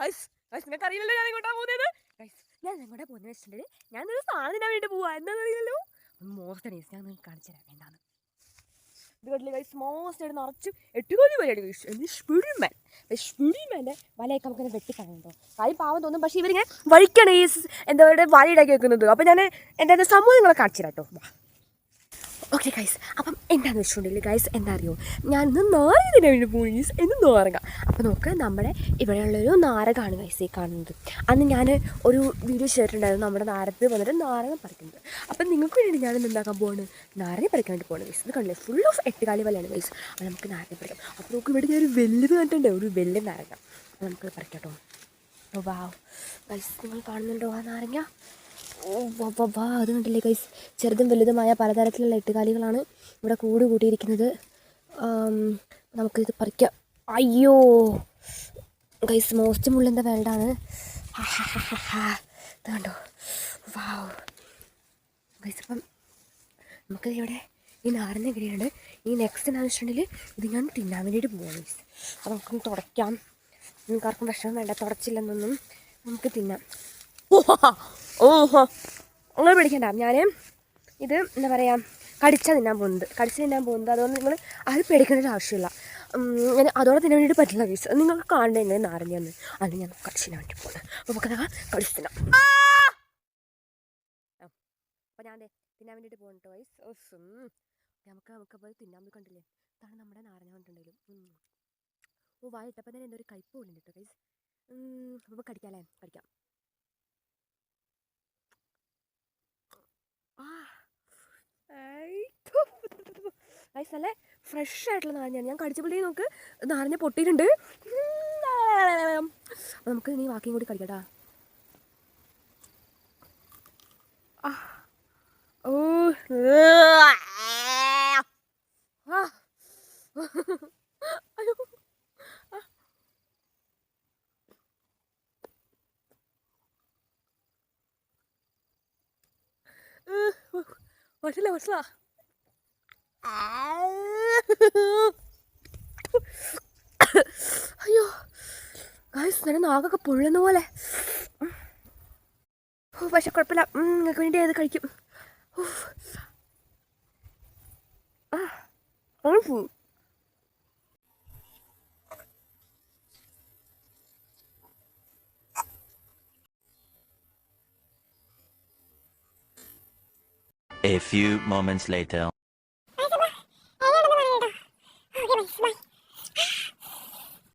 നിങ്ങൾക്ക് അറിയില്ലല്ലോ ഞാൻ എങ്ങോട്ടാണ് പോകുന്നത്? ഞാൻ എങ്ങോട്ടാ പോകുന്നത് വെച്ചിട്ടുണ്ടെങ്കിൽ ഞാൻ ഒരു സാധനം വേണ്ടി പോവാ. എന്താണെന്ന് അറിയില്ലല്ലോ മോസ്റ്റ് ഗൈസ് ഞാൻ നിങ്ങൾക്ക് കാണിച്ചു തരാം വേണ്ടാന്ന് ഇത് കണ്ടില്ല ഗൈസ് മോസ്റ്റ് ആയിട്ട് നിറച്ചും എട്ടുകോലി വരെയാണ് ഗൈസ് എന്ത് സ്പിഡിമാൻ സ്പിഡിമാന്റെ വലയൊക്കെ നമുക്ക് വെട്ടിക്കളയുന്നുണ്ടോ കാര്യം പാവം തോന്നും പക്ഷേ ഇവരിങ്ങനെ വഴിക്കാണ് ഈ എന്താ പറയുക വലയിടാക്കി വെക്കുന്നത്. അപ്പോൾ ഞാൻ എന്റെ സമൂഹങ്ങളെ കാണിച്ചു തരാം കേട്ടോ. ഓക്കെ ഗൈസ് അപ്പം എന്താണെന്ന് വെച്ചിട്ടുണ്ടെങ്കിൽ ഗൈസ് എന്താ അറിയോ ഞാൻ ഇന്ന് നാരകത്തിന് വേണ്ടി പോയി ഗൈസ് എന്ന് നാരക അപ്പോൾ നമുക്ക് നമ്മുടെ ഇവിടെയുള്ളൊരു നാരകമാണ് ഗൈസ് ഈ കാണുന്നത്. അന്ന് ഞാൻ ഒരു വീഡിയോ ചെയ്തിട്ടുണ്ടായിരുന്നു നമ്മുടെ നാരകത്തിൽ വന്നിട്ട് നാരകം പറിക്കുന്നത്. അപ്പം നിങ്ങൾക്ക് വേണ്ടി ഞാൻ എന്താക്കാൻ പോവാണ്? നാരകം പറിക്കാൻ വേണ്ടി പോകുന്നത് ഗൈസ് ഇത് കണ്ടില്ലേ? ഫുൾ ഓഫ് എട്ടുകാലി വലയാണ് ഗൈസ് അപ്പോൾ നമുക്ക് നാരകം പറിക്കാം. അപ്പോൾ നമുക്ക് ഇവിടെ ഒരു വലുത് കണ്ടിട്ടുണ്ട് ഒരു വലിയ നാരകം അപ്പോൾ നമുക്ക് പറിക്കാം കേട്ടോ. വാവ് ഗൈസ് നിങ്ങൾ കാണുന്നുണ്ടോ ആ നാരങ്ങ? അത് കണ്ടില്ലേ കൈസ് ചെറുതും വലുതുമായ പലതരത്തിലുള്ള എട്ടുകാലികളാണ് ഇവിടെ കൂട് കൂട്ടിയിരിക്കുന്നത്. നമുക്കിത് പറിക്കാം. അയ്യോ! ഗൈസ് മോസ്റ്റ് മുള്ളിന്റെ വേൾഡാണ് ഇത് കണ്ടോ? വാവ് ഗൈസ് അപ്പം നമുക്ക് ഇവിടെ ഈ നാരങ്ങ കിടിയുണ്ട് ഈ നെക്സ്റ്റ് എന്താണെന്ന് വെച്ചിട്ടുണ്ടെങ്കിൽ ഇത് ഞാൻ തിന്നാൻ വേണ്ടിയിട്ട് പോകാം ഗൈസ് അപ്പോൾ നമുക്കൊന്ന് തുടയ്ക്കാം. നിങ്ങൾക്ക് ആർക്കും വിഷമം വേണ്ട തുടച്ചില്ലെന്നൊന്നും നമുക്ക് തിന്നാം. ഓഹോ. നിങ്ങൾ പിടിക്കണ്ട. ഞാൻ ഇത് എന്താ പറയുക കടിച്ചാൽ തിന്നാൻ പോകുന്നത്. കടിച്ച് തിന്നാൻ പോകുന്നത്. അതുകൊണ്ട് നിങ്ങൾ അത് പേടിക്കേണ്ട ഒരു ആവശ്യമില്ല. ഞാൻ അതോടെ തിന്നാൻ വേണ്ടിയിട്ട് പറ്റില്ല കേസ് നിങ്ങൾക്ക് കാണേണ്ട എങ്ങനെ നാരങ്ങയെന്ന്. അത് ഞാൻ കടിച്ച് തിന്നാൻ വേണ്ടി പോകുന്നത്. അപ്പോൾ നമുക്കത് കടിച്ച് തിന്നാം. അപ്പോൾ ഞാൻ തിന്നാൻ വേണ്ടിയിട്ട് പോകുന്നുണ്ട് വൈസ് നമുക്ക് നമുക്ക് പോയി തിന്നാൻ പോയി കണ്ടില്ലേ? ഇതാണ് നമ്മുടെ നാരങ്ങ കണ്ടിട്ടുണ്ടെങ്കിലും ഓ വായിട്ടപ്പോൾ തന്നെ എന്തോ ഒരു കയ്പ് പോലെ കേട്ടോ ഗൈസ് അപ്പോൾ കടിക്കാമല്ലേ കടിക്കാം. ഗൈസ് നല്ല ഫ്രഷ് ആയിട്ടുള്ള നാരങ്ങയാണ്. ഞാൻ കടിച്ചപ്പോഴേ നമുക്ക് നാരങ്ങ പൊട്ടിയിട്ടുണ്ട്. അപ്പോൾ നമുക്ക് ഇനി വാക്കിയും കൂടി കടിക്കട്ടാ. ഓ. അയ്യോ. പറ്റില്ല പറ്റില്ല അയ്യോ. ഗായ്സ് ഞാൻ നാകൊക്കെ പൊള്ളുന്ന പോലെ. പക്ഷെ കുഴപ്പമില്ല നിങ്ങൾക്ക് വേണ്ടി അത് കഴിക്കും. A few moments later.